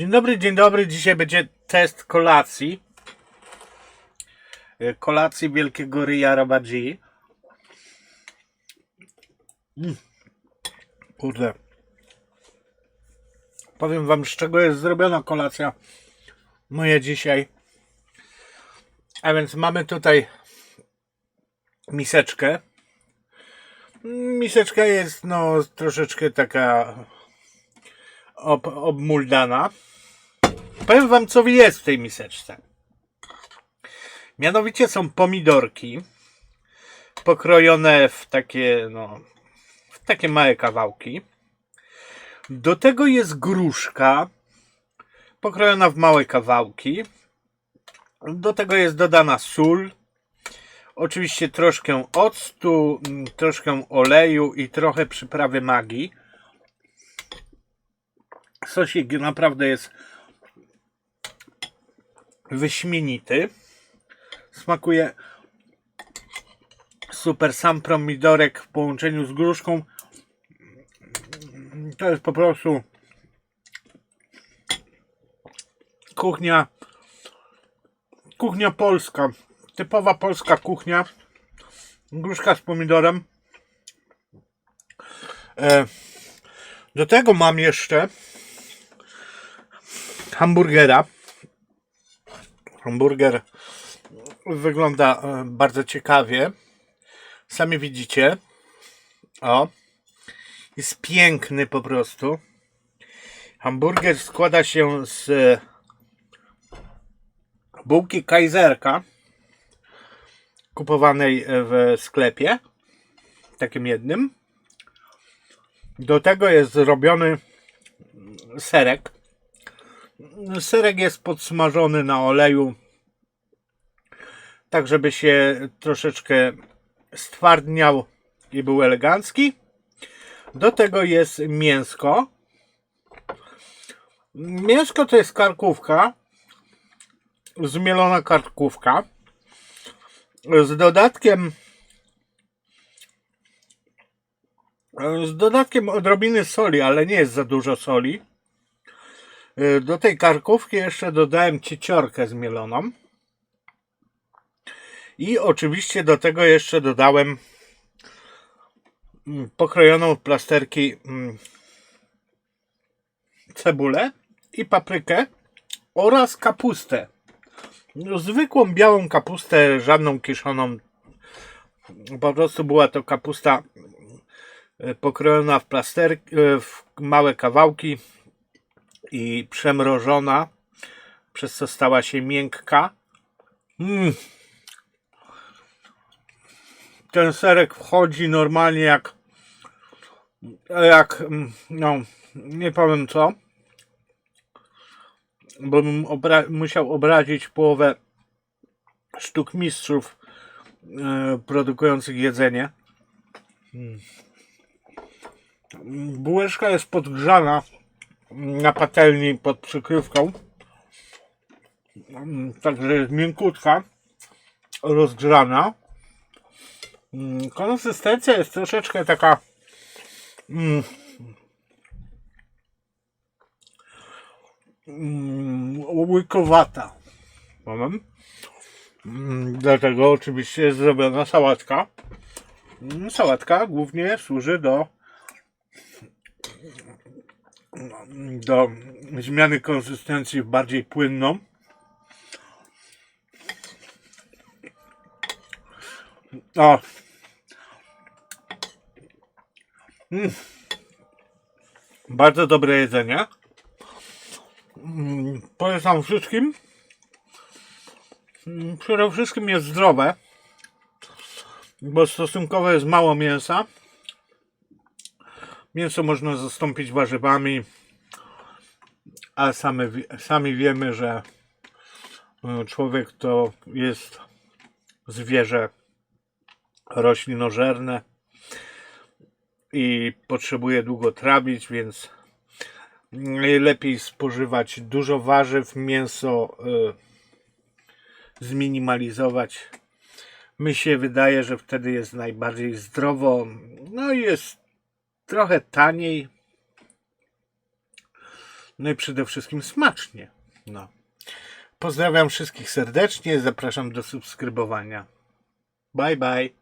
Dzień dobry, dzień dobry. Dzisiaj będzie test kolacji. E, Kolacji wielkiego ryja Rabadzi. Mm. Kurde. Powiem wam, z czego jest zrobiona kolacja moja dzisiaj. A więc mamy tutaj miseczkę. Miseczka jest no troszeczkę taka ob, obmuldana. Powiem wam, co jest w tej miseczce. Mianowicie są pomidorki pokrojone w takie, no, w takie małe kawałki. Do tego jest gruszka pokrojona w małe kawałki. Do tego jest dodana sól. Oczywiście troszkę octu, mm, troszkę oleju i trochę przyprawy magii. Sosik naprawdę jest wyśmienity. Smakuje super. Sam pomidorek w połączeniu z gruszką to jest po prostu kuchnia kuchnia polska. Typowa polska kuchnia. Gruszka z pomidorem. E, do tego mam jeszcze hamburgera. Hamburger wygląda e, bardzo ciekawie. Sami widzicie. O. Jest piękny po prostu. Hamburger składa się z e, bułki kajzerka kupowanej w sklepie. Takim jednym. Do tego jest zrobiony serek. Serek jest podsmażony na oleju, tak żeby się troszeczkę stwardniał i był elegancki. Do tego jest mięsko. Mięsko to jest karkówka, zmielona karkówka z dodatkiem z dodatkiem odrobiny soli, ale nie jest za dużo soli. Y, Do tej karkówki jeszcze dodałem cieciorkę zmieloną. I oczywiście do tego jeszcze dodałem mm, pokrojoną w plasterki mm, cebulę i paprykę oraz kapustę. No, zwykłą białą kapustę, żadną kiszoną. Po prostu była to kapusta y, pokrojona w plasterki, y, w małe kawałki i przemrożona, przez co stała się miękka. Mm. Ten serek wchodzi normalnie jak jak mm, no nie powiem co bo bym obra musiał obrazić połowę sztuk mistrzów e, produkujących jedzenie. Mm. Bułeczka jest podgrzana na patelni pod przykrywką. Mm, Także jest miękutka, rozgrzana. Mm, Konsystencja jest troszeczkę taka mm, mm, łykowata. Powiem. Mm, Dlatego oczywiście jest zrobiona sałatka. Sałatka głównie służy do do zmiany konsystencji bardziej płynną. O. Mm. Bardzo dobre jedzenie. Mm, Polecam wszystkim. Mm, Przede wszystkim jest zdrowe, bo stosunkowo jest mało mięsa. Mięso można zastąpić warzywami, a same, sami wiemy, że e, człowiek to jest zwierzę roślinożerne i potrzebuje długo trawić, więc najlepiej spożywać dużo warzyw, mięso y, zminimalizować. Mi się wydaje, że wtedy jest najbardziej zdrowo, no i jest trochę taniej. No i przede wszystkim smacznie. No. Pozdrawiam wszystkich serdecznie, zapraszam do subskrybowania. Bye bye.